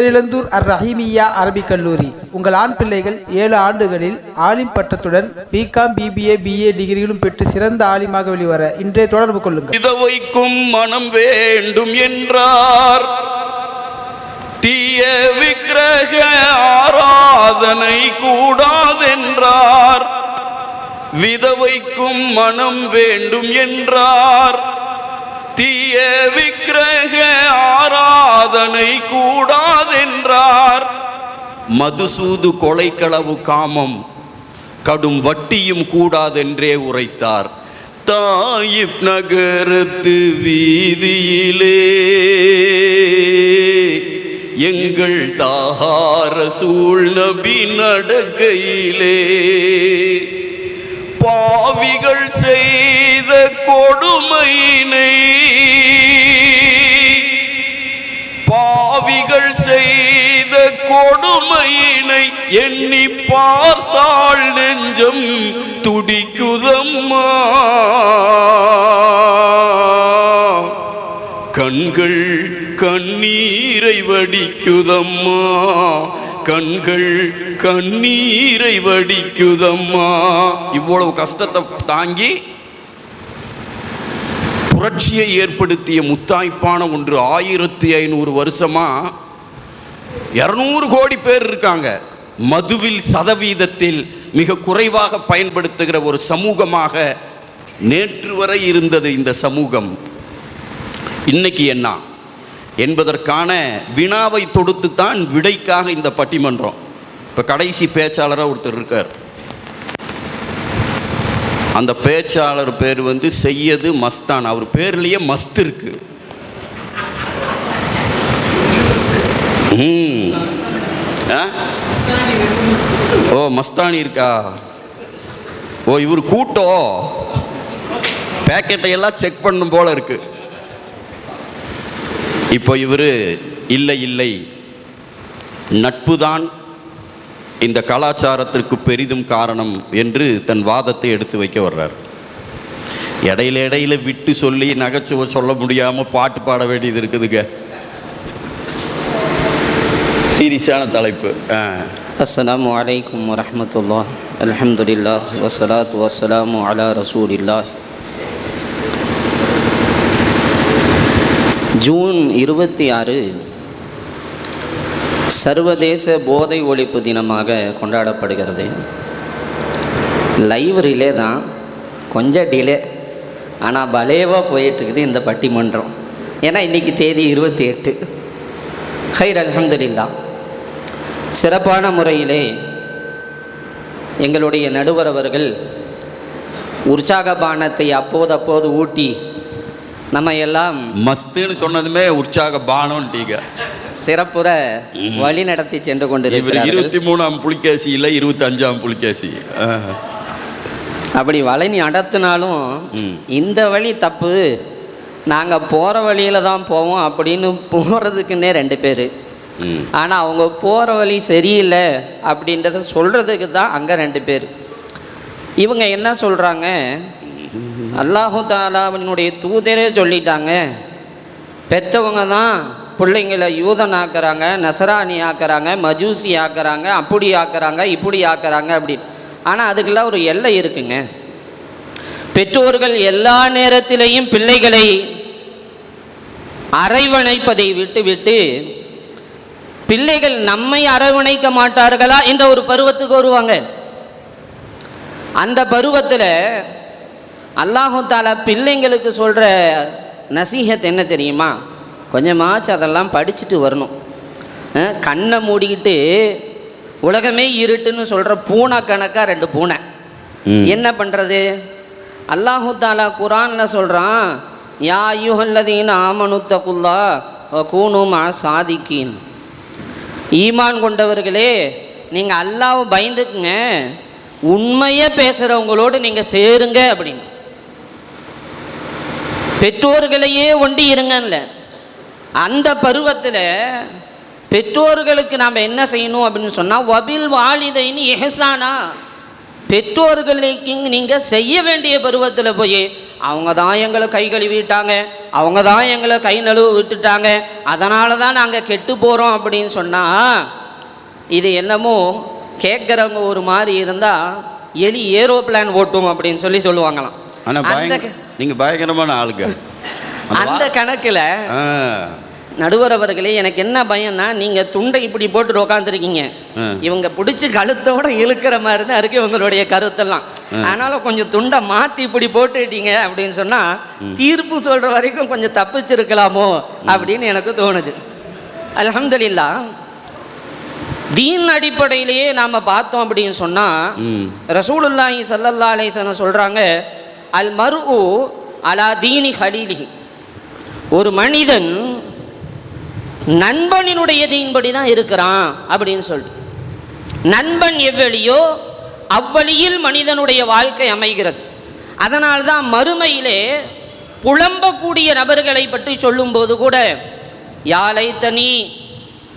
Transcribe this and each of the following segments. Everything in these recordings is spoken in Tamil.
பேரிழந்தூர் அர் ரஹீமியா அரபிக் கல்லூரி. உங்கள் ஆண் பிள்ளைகள் ஏழு ஆண்டுகளில் ஆலிம் பட்டத்துடன் பிகாம் பிபிஏ பிஏ டிகிரிகளும் பெற்று சிறந்த ஆலிமாக வெளிவர இன்றைய தொடர்பு கொள்ளுங்கள். விதவைக்கும் மனம் வேண்டும் என்றார். தீய விக்கிரக ஆராதனை கூடாதென்றார். விதவைக்கும் மனம் வேண்டும் என்றார். தீய விக்கிரக சாதனை கூடாதென்றார். மதுசூது கொலைக்களவு காமம் கடும் வட்டியும் கூடாதென்றே உரைத்தார். தாயிப் நகரத்து வீதியிலே எங்கள் தாகார சூழ்நபி நடக்கையிலே பா கொடுமையினை எண்ணி பார்த்தாள் நெஞ்சம் துடிக்குதம்மா. கண்கள் கண்ணீரை வடிக்குதம்மா. கண்கள் கண்ணீரை வடிக்குதம்மா. இவ்வளவு கஷ்டத்தை தாங்கி புரட்சியை ஏற்படுத்திய முத்தாய்ப்பான ஒன்று ஆயிரத்தி ஐநூறு வருஷமா இரநூறு கோடி பேர் இருக்காங்க. மதுவில் சதவீதத்தில் மிக குறைவாக பயன்படுத்துகிற ஒரு சமூகமாக நேற்று வரை இருந்தது இந்த சமூகம். இன்னைக்கு என்ன? என்பதற்கான வினாவை தொடுத்து தான் விடைக்காக இந்த பட்டிமன்றம். இப்போ கடைசி பேச்சாளராக ஒருத்தர் இருக்கார். அந்த பேச்சாளர் பேர் வந்து செய்யது மஸ்தான். அவர் பேர்லேயே மஸ்த் இருக்குது ஓ மஸ்தானி இருக்கா? ஓ இவர் கூட்டம் பேக்கெட்டை எல்லாம் செக் பண்ணும் போல இருக்கு. இப்போ இவர் இல்லை இல்லை. நட்புதான் இந்த கலாச்சாரத்திற்கு பெரிதும் காரணம் என்று தன் வாதத்தை எடுத்து வைக்க வர்றார். இடையில இடையில விட்டு சொல்லி நகைச்சுவை சொல்ல முடியாமல் பாட்டு பாட வேண்டியது இருக்குதுங்க. சீரியஸான தலைப்பு. ஆ. வலைக்கம் வரமத்துல்லா அலமதுல்லா வசலாத் வசலாம் வஸ்ஸலாமு அலா இல்லா ஜூன் இருபத்தி ஆறு சர்வதேச போதை ஒழிப்பு தினமாக கொண்டாடப்படுகிறது. லைவ் ரிலே தான். கொஞ்சம் டிலே ஆனால் பலேவாக போயிட்டுருக்குது இந்த பட்டிமன்றம். ஏன்னா இன்றைக்கி தேதி இருபத்தி எட்டு. ஹைர் அலமதுல்லா சிறப்பான முறையிலே எங்களுடைய நடுவர் அவர்கள் உற்சாக பானத்தை அப்போது அப்போது ஊட்டி நம்ம எல்லாம் மஸ்துன்னு சொன்னதுமே உற்சாக பானம்ட்டீங்க சிறப்புற வழி நடத்தி சென்று இவர் கொண்டிருக்கிறார்கள். இருபத்தி மூணாம் புலிகேசி இல்லை இருபத்தி அஞ்சாம் புலிகேசி. அப்படி வழி நடத்தினாலும் இந்த வழி தப்பு. நாங்கள் போகிற வழியில் தான் போவோம் அப்படின்னு போகிறதுக்குன்னே ரெண்டு பேர். ஆனால் அவங்க போகிற வழி சரியில்லை அப்படின்றத சொல்கிறதுக்கு தான் அங்கே ரெண்டு பேர். இவங்க என்ன சொல்கிறாங்க அல்லாஹு தாலாவினுடைய தூதரே சொல்லிட்டாங்க. பெற்றவங்க தான் பிள்ளைங்களை யூதன் ஆக்குறாங்க நசராணி ஆக்குறாங்க மஜூசி ஆக்குறாங்க அப்படி ஆக்குறாங்க இப்படி ஆக்குறாங்க அப்படின்னு. ஆனால் அதுக்கெல்லாம் ஒரு எல்லை இருக்குங்க. பெற்றோர்கள் எல்லா நேரத்திலையும் பிள்ளைகளை அறைவணைப்பதை விட்டு விட்டு பிள்ளைகள் நம்மை அரவணைக்க மாட்டார்களா என்ற ஒரு பருவத்துக்கு வருவாங்க. அந்த பருவத்தில் அல்லாஹு தாலா பிள்ளைங்களுக்கு சொல்கிற நசீஹத் என்ன தெரியுமா? கொஞ்சமாச்சு அதெல்லாம் படிச்சுட்டு வரணும். கண்ணை மூடிக்கிட்டு உலகமே இருட்டுன்னு சொல்கிற பூனை கணக்காக ரெண்டு பூனை. என்ன பண்ணுறது அல்லாஹு தாலா குரானில் சொல்கிறான் யா யுஹல்லதீன் ஆமனுத்தகுல்லா கூணுமா சாதிக்கின் ஈமான் கொண்டவர்களே நீங்கள் அல்லாஹ் பயந்துக்குங்க. உண்மையே பேசுகிறவங்களோடு நீங்கள் சேருங்க அப்படின்னு. பெற்றோர்களையே ஒண்டி இருங்கல்ல அந்த பருவத்தில் பெற்றோர்களுக்கு நாம் என்ன செய்யணும் அப்படின்னு சொன்னால் வபில் வாலிதைன்னு எஹசானா. பெற்றோர்களுக்கு நீங்கள் செய்ய வேண்டிய பருவத்தில் போய் அவங்க தான் எங்களை கை கழுவிட்டாங்க. அவங்க தான் எங்களை கை நழுவு விட்டுட்டாங்க. அதனால தான் நாங்கள் கெட்டு போகிறோம் அப்படின்னு சொன்னால் இது என்னமோ கேட்குறவங்க ஒரு மாதிரி இருந்தால் எலி ஏரோப்ளான் ஓட்டும் அப்படின்னு சொல்லி சொல்லுவாங்களாம். ஆனா அந்த பயங்கர க- நீங்க பயங்கரமான ஆளுங்க. அந்த கணக்கில் ஆ, நடுவர் அவர்களே எனக்கு என்ன பயம்னா நீங்கள் துண்டை இப்படி போட்டு உக்காந்துருக்கீங்க. ஆ. இவங்க பிடிச்சி கழுத்தோட இழுக்கிற மாதிரி தான் இருக்கு இவங்களுடைய கருத்தெல்லாம். ஆனாலும் கொஞ்சம் துண்டை மாற்றி இப்படி போட்டுட்டீங்க அப்படின்னு சொன்னால் தீர்ப்பு சொல்கிற வரைக்கும் கொஞ்சம் தப்பிச்சிருக்கலாமோ அப்படின்னு எனக்கு தோணுது. அல்ஹம்துலில்லா தீன் அடிப்படையிலேயே நாம் பார்த்தோம் அப்படின்னு சொன்னால் ரசூலுல்லாஹி அலைஹி வஸல்லம் சொல்கிறாங்க அல் மர்உ அலா தீனி ஹலீலிஹி. ஒரு மனிதன் நண்பனினுடைய தீன்படி தான் இருக்கிறான் அப்படின்னு சொல்லிட்டு. நண்பன் எவ்வழியோ அவ்வழியில் மனிதனுடைய வாழ்க்கை அமைகிறது. அதனால்தான் மறுமையிலே புலம்பக்கூடிய நபர்களை பற்றி சொல்லும்போது கூட யாழை தனி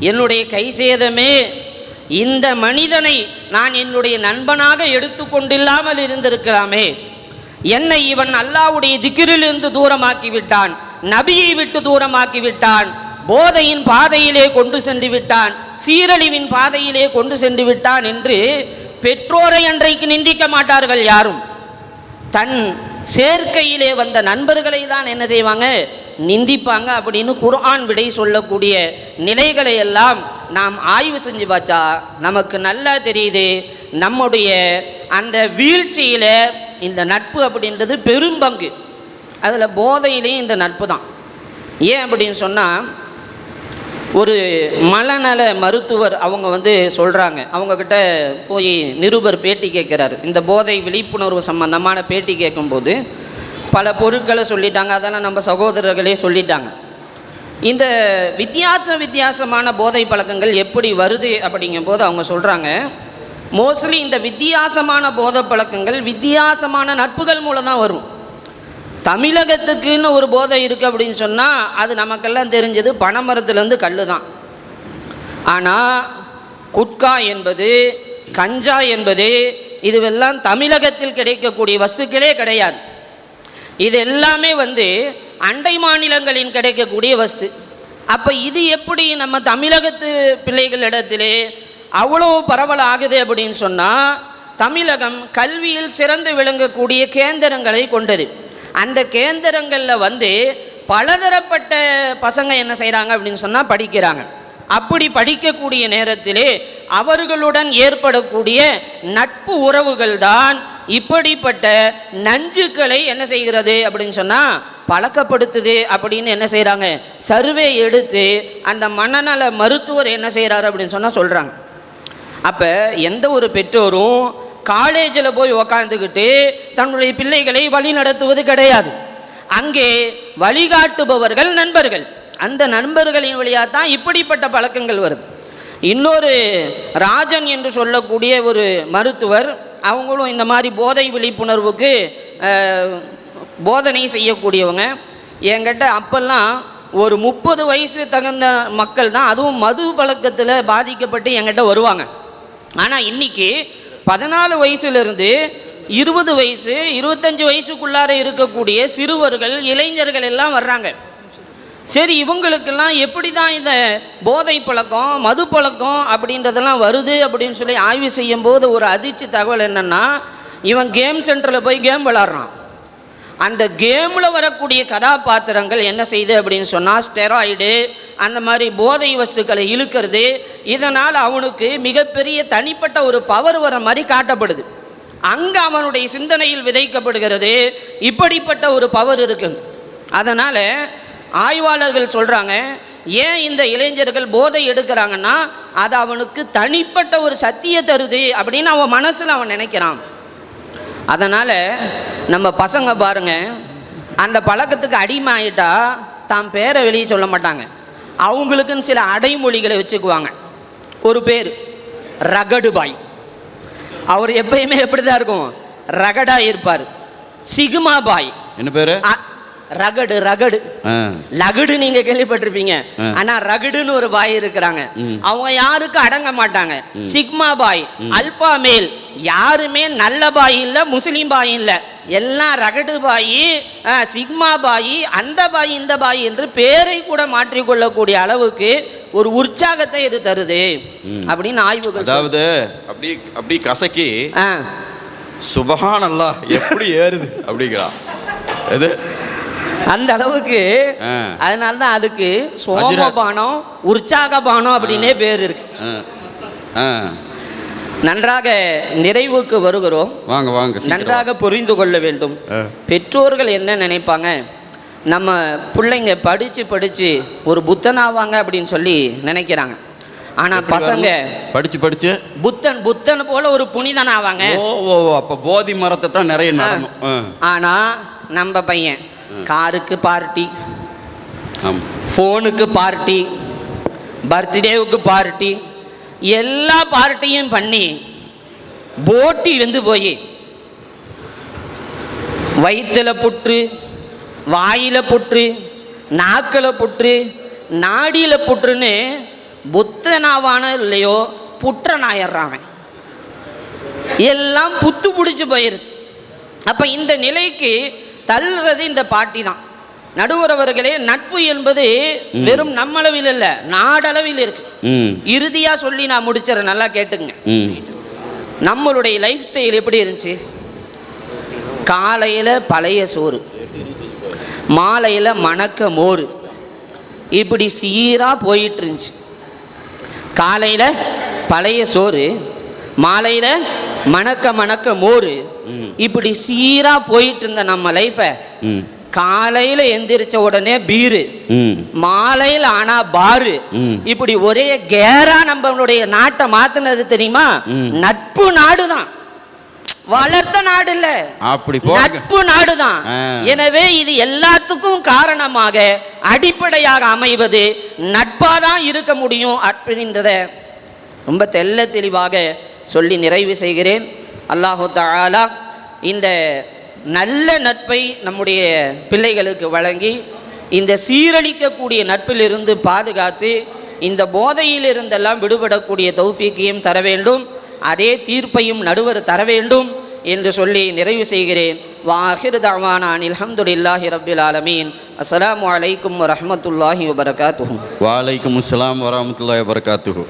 என்னுடைய கை சேதமே. இந்த மனிதனை நான் என்னுடைய நண்பனாக எடுத்துக்கொண்டில்லாமல் இருந்திருக்கலாமே. என்னை இவன் அல்லாவுடைய திக்கிரிலிருந்து தூரமாக்கி விட்டான் நபியை விட்டு தூரமாக்கி விட்டான் போதையின் பாதையிலே கொண்டு சென்று விட்டான் சீரழிவின் பாதையிலே கொண்டு சென்று விட்டான் என்று பெற்றோரை அன்றைக்கு நிந்திக்க மாட்டார்கள் யாரும். தன் சேர்க்கையிலே வந்த நண்பர்களை தான் என்ன செய்வாங்க? நிந்திப்பாங்க அப்படின்னு குர்ஆன் விடை சொல்லக்கூடிய நிலைகளை எல்லாம் நாம் ஆய்வு செஞ்சு பார்த்தா நமக்கு நல்லா தெரியுது. நம்முடைய அந்த வீழ்ச்சியில் இந்த நட்பு அப்படின்றது பெரும்பங்கு அதில் போதையிலையும் இந்த நட்பு தான் ஏன் அப்படின்னு சொன்னால் ஒரு மனநல மருத்துவர் அவங்க வந்து சொல்கிறாங்க அவங்கக்கிட்ட போய் நிருபர் பேட்டி கேட்குறாரு. இந்த போதை விழிப்புணர்வு சம்பந்தமான பேட்டி கேட்கும்போது பல பொருட்களை சொல்லிட்டாங்க. அதெல்லாம் நம்ம சகோதரர்களே சொல்லிட்டாங்க. இந்த வித்தியாச வித்தியாசமான போதை பழக்கங்கள் எப்படி வருது அப்படிங்கும்போது அவங்க சொல்கிறாங்க மோஸ்ட்லி இந்த வித்தியாசமான போதை பழக்கங்கள் வித்தியாசமான நட்புகள் மூலம் தான் வரும். தமிழகத்துக்குன்னு ஒரு போதை இருக்குது அப்படின்னு சொன்னால் அது நமக்கெல்லாம் தெரிஞ்சது பனைமரத்துலேருந்து கல் தான் ஆனால் குட்கா என்பது கஞ்சா என்பது இதுவெல்லாம் தமிழகத்தில் கிடைக்கக்கூடிய வஸ்துக்களே கிடையாது. இது எல்லாமே வந்து அண்டை மாநிலங்களின் கிடைக்கக்கூடிய வஸ்து. அப்போ இது எப்படி நம்ம தமிழகத்து பிள்ளைகளிடத்திலே அவ்வளோ பரவல் ஆகுது அப்படின்னு சொன்னால் தமிழகம் கல்வியில் சிறந்து விளங்கக்கூடிய கேந்திரங்களை கொண்டது. அந்த கேந்திரங்களில் வந்து பலதரப்பட்ட பசங்க என்ன செய்கிறாங்க அப்படின்னு சொன்னால் படிக்கிறாங்க. அப்படி படிக்கக்கூடிய நேரத்திலே அவர்களுடன் ஏற்படக்கூடிய நட்பு உறவுகள் தான் இப்படிப்பட்ட நஞ்சுக்களை என்ன செய்கிறது அப்படின்னு சொன்னால் பழக்கப்படுத்துது அப்படின்னு என்ன செய்கிறாங்க சர்வே எடுத்து அந்த மனநல மருத்துவர் என்ன செய்கிறாரு அப்படின்னு சொன்னால் சொல்கிறாங்க அப்போ எந்த ஒரு பெற்றோரும் காலேஜில் போய் உக்காந்துக்கிட்டு தன்னுடைய பிள்ளைகளை வழி நடத்துவது கிடையாது. அங்கே வழிகாட்டுபவர்கள் நண்பர்கள். அந்த நண்பர்களின் வழியாக தான் இப்படிப்பட்ட பழக்கங்கள் வருது. இன்னொரு ராஜன் என்று சொல்லக்கூடிய ஒரு மருத்துவர் அவங்களும் இந்த மாதிரி போதை விழிப்புணர்வுக்கு போதனை செய்யக்கூடியவங்க. என்கிட்ட அப்போல்லாம் ஒரு முப்பது வயசு தகுந்த மக்கள் தான் அதுவும் மது பழக்கத்தில் பாதிக்கப்பட்டு என்கிட்ட வருவாங்க. ஆனால் இன்னைக்கு பதினாலு வயசுலேருந்து இருபது வயசு இருபத்தஞ்சி வயசுக்குள்ளார இருக்கக்கூடிய சிறுவர்கள் இளைஞர்கள் எல்லாம் வர்றாங்க. சரி இவங்களுக்கெல்லாம் எப்படி தான் இந்த போதை பழக்கம் மது பழக்கம் அப்படின்றதெல்லாம் வருது அப்படின்னு சொல்லி ஆய்வு செய்யும்போது ஒரு அதிர்ச்சி தகவல் என்னென்னா இவன் கேம் சென்டரில் போய் கேம் விளாட்றான். அந்த கேமில் வரக்கூடிய கதாபாத்திரங்கள் என்ன செய்யுது அப்படின்னு சொன்னால் ஸ்டெராய்டு அந்த மாதிரி போதை வஸ்துக்களை இழுக்கிறது இதனால் அவனுக்கு மிகப்பெரிய தனிப்பட்ட ஒரு பவர் வர மாதிரி காட்டப்படுது. அங்கே அவனுடைய சிந்தனையில் விதைக்கப்படுகிறது இப்படிப்பட்ட ஒரு பவர் இருக்கு. அதனால் ஆய்வாளர்கள் சொல்கிறாங்க ஏன் இந்த இளைஞர்கள் போதை எடுக்கிறாங்கன்னா அது அவனுக்கு தனிப்பட்ட ஒரு சத்திய தருது அப்படின்னு அவன் மனசில் அவன் நினைக்கிறான். அதனால் நம்ம பசங்க பாருங்க அந்த பழக்கத்துக்கு அடிமை ஆயிட்டா தாம் பேரை வெளியே சொல்ல மாட்டாங்க. அவங்களுக்குன்னு சில அடைமொழிகளை வச்சுக்குவாங்க. ஒரு பேர் ரகடு பாய் அவர் எப்பயுமே எப்படி தான் இருக்கும்? ரகடாக இருப்பார். சிகுமா பாய் என்ன பேரு? Rugged rugged. லகுடு நீங்க கேள்விப்பட்டிருப்பீங்க. ஆனா ரகுடுன்னு ஒரு பாய் இருக்கிறாங்க. அவங்க யாருக்கும் அடங்க மாட்டாங்க? சிக்மா பாய் அல்பா மேல். யாருமே நல்ல பாய் இல்ல முஸ்லிம் பாய் இல்ல. எல்லாம் ரகடு பாய் சிக்மா பாய் அந்த பாய் இந்த பாய் என்று பேரை கூட மாற்றிக்கொள்ளக்கூடிய அளவுக்கு ஒரு உற்சாகத்தை இது தருது அப்படின்னு ஆய்வுகள். அதாவது அப்படி அப்படி கசக்கி சுபஹான் அல்லாஹ் எப்படி ஏறுது அப்படிங்கிறான். எது? அந்த அளவுக்கு. அதனால தான் அதுக்கு சோமபானம் உற்சாகபானம் அப்படின்னே பேர் இருக்கு. நன்றாக நிறைவுக்கு வருகிறோம். வாங்க வாங்க நன்றாக புரிந்து கொள்ள வேண்டும். பெற்றோர்கள் என்ன நினைப்பாங்க? நம்ம பிள்ளைங்க படித்து படித்து ஒரு புத்தனாவாங்க அப்படின்னு சொல்லி நினைக்கிறாங்க. ஆனால் பசங்க? படிச்சு படிச்சு? புத்தன் புத்தன் போல ஒரு புனிதன் ஆவாங்க ஓ ஓ அப்ப போதி மரத்தை தான் நிறைய நடணும். ஆ. ஆனால் நம்ம பையன் காருக்கு பார்ட்டி. ஃபோனுக்கு பார்ட்டி. பர்த்டேவுக்கு பார்ட்டி. எல்லா பார்ட்டியும் பண்ணி போட்டி வந்து போய். வயிற்றுல புற்று வாயில புற்று நாக்கில் புற்று நாடியில் புற்றுன்னு புத்தனாவான இல்லையோ புற்றன் ஆயிடுறான் அவன். எல்லாம் புத்து பிடிச்சி போயிருது. அப்போ இந்த நிலைக்கு தள்ளுறது இந்த பாட்டி தான். நடுவரவர்களே நட்பு என்பது வெறும் நம்மளவில் இல்லை நாடளவில் இருக்கு. ம். இறுதியா சொல்லி நான் முடிச்சிடறேன் நல்லா கேட்டுங்க நம்மளுடைய லைஃப் ஸ்டைல் எப்படி இருந்துச்சு? காலையில் பழைய சோறு மாலையில் மணக்க மோர் இப்படி சீராக போயிட்டு இருந்துச்சு. காலையில் பழைய சோறு மாலையில் மணக்க மணக்க மோர். இப்படி சீராக போயிட்டு இருந்த நம்ம லைஃப்பை ம். காலையில் எந்திரிச்ச உடனே பீரு. மாலையில் ஆனா பாரு. இப்படி ஒரே கேரா நம்மளுடைய நாட்டை மாத்துனது தெரியுமா. நட்பு நாடுதான். வளர்த்த நாடு இல்ல. அப்படி நட்பு நாடுதான். எனவே இது எல்லாத்துக்கும் காரணமாக அடிப்படையாக அமைவது நட்பாதான் இருக்க முடியும் அப்படின்றத ரொம்ப தெள்ள தெளிவாக சொல்லி நிறைவு செய்கிறேன். அல்லாஹு தாலா இந்த நல்ல நட்பை நம்முடைய பிள்ளைகளுக்கு வழங்கி இந்த சீரழிக்கக்கூடிய நட்பிலிருந்து பாதுகாத்து இந்த போதையில் இருந்தெல்லாம் விடுபடக்கூடிய தௌஃபிக்கையும் தர வேண்டும். அதே தீர்ப்பையும் நடுவர் தர வேண்டும் என்று சொல்லி நிறைவு செய்கிறேன். வாஹிர் தவானான் அல்ஹம்துலில்லாஹி ரப்பில் ஆலமீன். அஸ்லாம் அலைக்கும் வரமத்துல்லாஹி வபரகாத்துஹு. வாலைக்கும் அஸ்லாம் வரமத்துல்லாஹி வபரகாத்துஹு.